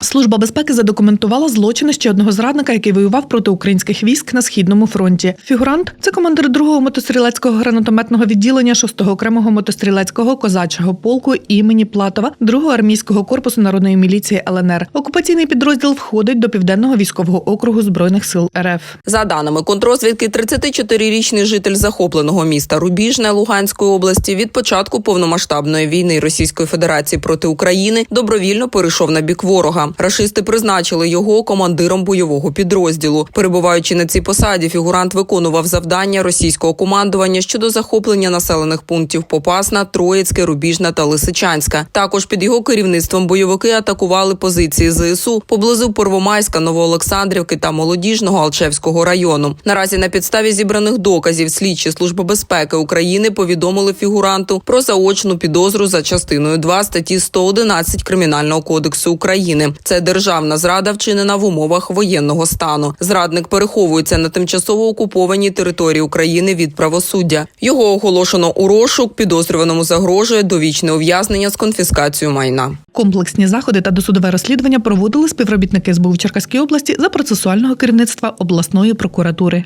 Служба безпеки задокументувала злочини ще одного зрадника, який воював проти українських військ на східному фронті. Фігурант це командир 2-го мотострілецького гранатометного відділення 6-го окремого мотострілецького козачого полку імені Платова 2-го армійського корпусу народної міліції ЛНР. Окупаційний підрозділ входить до південного військового округу збройних сил РФ. За даними контрозвідки, 34-річний житель захопленого міста Рубіжне Луганської області від початку повномасштабної війни Російської Федерації проти України добровільно перейшов на бік ворога. Рашисти призначили його командиром бойового підрозділу. Перебуваючи на цій посаді, фігурант виконував завдання російського командування щодо захоплення населених пунктів Попасна, Троїцьке, Рубіжна та Лисичанська. Також під його керівництвом бойовики атакували позиції ЗСУ поблизу Первомайська, Новоолександрівки та Молодіжного Алчевського району. Наразі на підставі зібраних доказів слідчі служби безпеки України повідомили фігуранту про заочну підозру за частиною 2 статті 111 Кримінального кодексу України. Це державна зрада, вчинена в умовах воєнного стану. Зрадник переховується на тимчасово окупованій території України від правосуддя. Його оголошено у розшук. Підозрюваному загрожує довічне ув'язнення з конфіскацією майна. Комплексні заходи та досудове розслідування проводили співробітники СБУ в Черкаській області за процесуального керівництва обласної прокуратури.